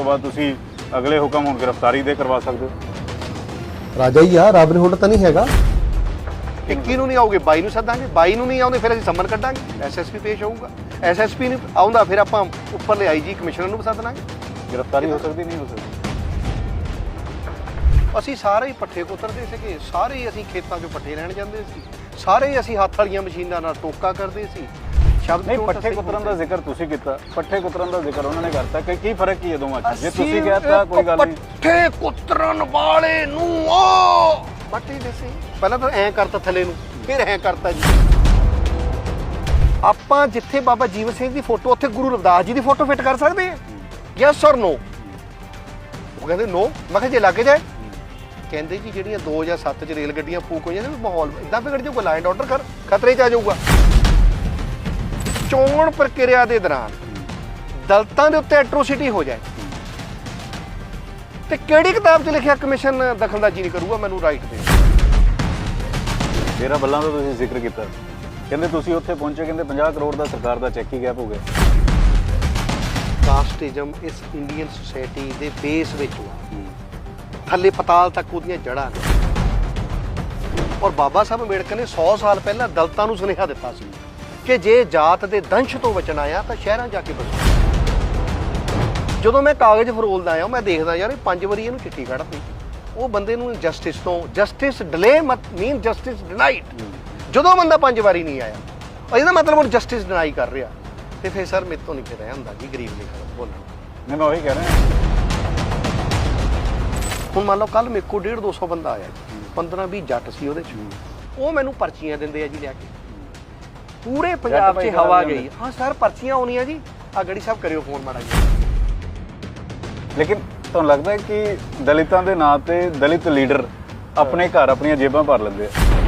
ਤੋਂ ਬਾਅਦ ਤੁਸੀਂ ਅਗਲੇ ਹੁਕਮ ਹੁਣ ਗ੍ਰਿਫਤਾਰੀ ਦੇ ਕਰਵਾ ਸਕਦੇ ਹੋ। ਰਾਜਾ ਹੀ ਆ ਰਾਬਨ ਹੁੱਡ ਤਾਂ ਨਹੀਂ ਹੈਗਾ। 21 ਨੂੰ ਨਹੀਂ ਆਉਗੇ? 22 ਨੂੰ ਸੱਦਾਂਗੇ? 22 ਨੂੰ ਨਹੀਂ ਆਉਂਦੇ ਫਿਰ ਅਸੀਂ ਸੰਮਨ ਕੱਢਾਂਗੇ। ਐਸਐਸਪੀ ਪੇਸ਼ ਹੋਊਗਾ। ਐਸਐਸਪੀ ਨਹੀਂ ਆਉਂਦਾ ਫਿਰ ਆਪਾਂ ਉੱਪਰਲੇ ਆਈਜੀ ਕਮਿਸ਼ਨਰ ਨੂੰ ਸੱਦ ਲਾਂਗੇ। ਗ੍ਰਿਫਤਾਰੀ ਹੋ ਸਕਦੀ ਨਹੀਂ ਹੋ ਸਕਦੀ। ਅਸੀਂ ਸਾਰੇ ਹੀ ਪੱਠੇ ਕੁਤਰਦੇ ਸੀਗੇ। ਸਾਰੇ ਹੀ ਅਸੀਂ ਖੇਤਾਂ 'ਚੋਂ ਪੱਠੇ ਲੈਣ ਜਾਂਦੇ ਸੀ। ਸਾਰੇ ਹੀ ਅਸੀਂ ਹੱਥ ਵਾਲੀਆਂ ਮਸ਼ੀਨਾਂ ਨਾਲ ਟੋਕਾ ਕਰਦੇ ਸੀ। ਸ਼ਬਦ ਨਹੀਂ ਪੱਠੇ ਕੁਤਰਨ ਦਾ ਜ਼ਿਕਰ ਤੁਸੀਂ ਕੀਤਾ। ਪੱਠੇ ਕੁਤਰਨ ਦਾ ਜ਼ਿਕਰ ਉਹਨਾਂ ਨੇ ਕਰਤਾ ਕਿ ਕੀ ਫ਼ਰਕ ਕੀ ਹੈ ਦੋਵਾਂ 'ਚ? ਜੇ ਤੁਸੀਂ ਕਹਿਤਾ ਕੋਈ ਗੱਲ ਨਹੀਂ। ਪੱਠੇ ਕੁਤਰਨ ਵਾਲੇ ਨੂੰ ਆ ਬੱਟੀ ਦੇਸੀ ਪਹਿਲਾਂ ਤਾਂ ਐਂ ਕਰਤਾ ਥੱਲੇ ਨੂੰ ਫਿਰ ਐਂ ਕਰਤਾ ਜੀ। ਆਪਾਂ ਜਿੱਥੇ ਬਾਬਾ ਜੀਵਨ ਸਿੰਘ ਦੀ ਫੋਟੋ ਉੱਥੇ ਗੁਰੂ ਰਵਿਦਾਸ ਜੀ ਦੀ ਫੋਟੋ ਫਿੱਟ ਕਰ ਸਕਦੇ ਆ ਯੈਸ অর ਨੋ ਉਹ ਕਹਿੰਦੇ ਨੋ ਮੈਂ ਕਿਹਾ ਜੇ ਲੱਗ ਜਾਏ? ਕਹਿੰਦੇ ਜੀ ਜਿਹੜੀਆਂ 2007 ਚ ਰੇਲ ਗੱਡੀਆਂ ਫੂਕ ਹੋਈਆਂ ਨੇ ਮਾਹੌਲ ਇਦਾਂ ਵਿਗੜ ਜਾਊਗਾ ਲਾਈਨ ਆਰਡਰ ਕਰ ਖਤਰੇ ਚ ਆ ਜਾਊਗਾ। ਚੋਣ ਪ੍ਰਕਿਰਿਆ ਦੇ ਦੌਰਾਨ ਦਲਤਾਂ ਦੇ ਉੱਤੇ ਐਟਰੋਸਿਟੀ ਹੋ ਜਾਏ। ਤੇ ਕਿਹੜੀ ਕਿਤਾਬ 'ਚ ਲਿਖਿਆ ਕਮਿਸ਼ਨ ਦਖਲਅੰਦਾਜ਼ੀ ਨਹੀਂ ਕਰੂਗਾ? ਮੈਨੂੰ ਰਾਈਟ ਦੇ ਤੇਰਾ ਬੱਲਾਂ ਦਾ ਤੁਸੀਂ ਜ਼ਿਕਰ ਕੀਤਾ। ਕਹਿੰਦੇ ਤੁਸੀਂ ਉੱਥੇ ਪਹੁੰਚੇ ਕਹਿੰਦੇ 50 ਕਰੋੜ ਦਾ ਸਰਕਾਰ ਦਾ ਚੈੱਕ ਹੀ ਗੈਪ ਹੋ ਗਿਆ। ਕਾਸਟਿਜ਼ਮ ਇਸ ਇੰਡੀਅਨ ਸੋਸਾਇਟੀ ਦੇ ਬੇਸ ਵਿੱਚ ਹੋਆ ਥੱਲੇ ਪਤਾਲ ਤੱਕ ਉਹਦੀਆਂ ਜੜ੍ਹਾਂ ਨੇ। ਔਰ ਬਾਬਾ ਸਾਹਿਬ ਅੰਬੇਡਕਰ ਨੇ 100 ਸਾਲ ਪਹਿਲਾਂ ਦਲਤਾਂ ਨੂੰ ਸੁਨੇਹਾ ਦਿੱਤਾ ਸੀ। ਕਿ ਜੇ ਜਾਤ ਦੇ ਦੰਸ਼ ਤੋਂ ਬਚਣਾ ਆ ਤਾਂ ਸ਼ਹਿਰਾਂ ਜਾ ਕੇ ਬਸੋ। ਜਦੋਂ ਮੈਂ ਕਾਗਜ਼ ਫਰੋਲਦਾ ਆ ਮੈਂ ਦੇਖਦਾ ਯਾਰ ਇਹ ਪੰਜ ਵਾਰੀ ਇਹਨੂੰ ਚਿੱਠੀ ਕੱਢਦੀ ਉਹ ਬੰਦੇ ਨੂੰ ਜਸਟਿਸ ਤੋਂ ਜਸਟਿਸ ਡਿਲੇ ਮਤ ਮੀਨ ਜਸਟਿਸ ਡਿਨਾਈਡ ਜਦੋਂ ਬੰਦਾ ਪੰਜ ਵਾਰੀ ਨਹੀਂ ਆਇਆ ਇਹਦਾ ਮਤਲਬ ਉਹ ਜਸਟਿਸ ਡਿਨਾਈ ਕਰ ਰਿਹਾ। ਤੇ ਫਿਰ ਸਰ ਮੇਰੇ ਤੋਂ ਨਹੀਂ ਫਿਰ ਰਿਹਾ ਹੁੰਦਾ ਜੀ ਗਰੀਬ ਲਈ ਬੋਲਣਾ। ਨਹੀਂ ਮੈਂ ਉਹੀ ਕਹਿ ਰਿਹਾ। ਹੁਣ ਮੰਨ ਲਓ ਕੱਲ ਮੇਰੇ ਕੋਲ 1.5 200 ਬੰਦਾ ਆਇਆ। ਜੀ 15 20 ਜੱਟ ਸੀ ਉਹਦੇ ਚ। ਉਹ ਮੈਨੂੰ ਪਰਚੀਆਂ ਦਿੰਦੇ ਆ ਜੀ ਲਿਆ ਕੇ। ਪੂਰੇ ਪੰਜਾਬ 'ਚ ਹਵਾ ਗਈ। ਹਾਂ ਸਰ ਪਰਚੀਆਂ ਆਉਣੀਆਂ ਜੀ। ਆ ਗੜੀ ਸਾਹਿਬ ਕਰਿਓ ਫੋਨ ਮਾੜਾ ਜੀ ਲੇਕਿਨ ਤੁਹਾਨੂੰ ਲੱਗਦਾ ਹੈ ਕਿ ਦਲਿਤਾਂ ਦੇ ਨਾਂ ਤੇ ਦਲਿਤ ਲੀਡਰ ਆਪਣੇ ਘਰ ਆਪਣੀਆਂ ਜੇਬਾਂ ਭਰ ਲੈਂਦੇ ਆ?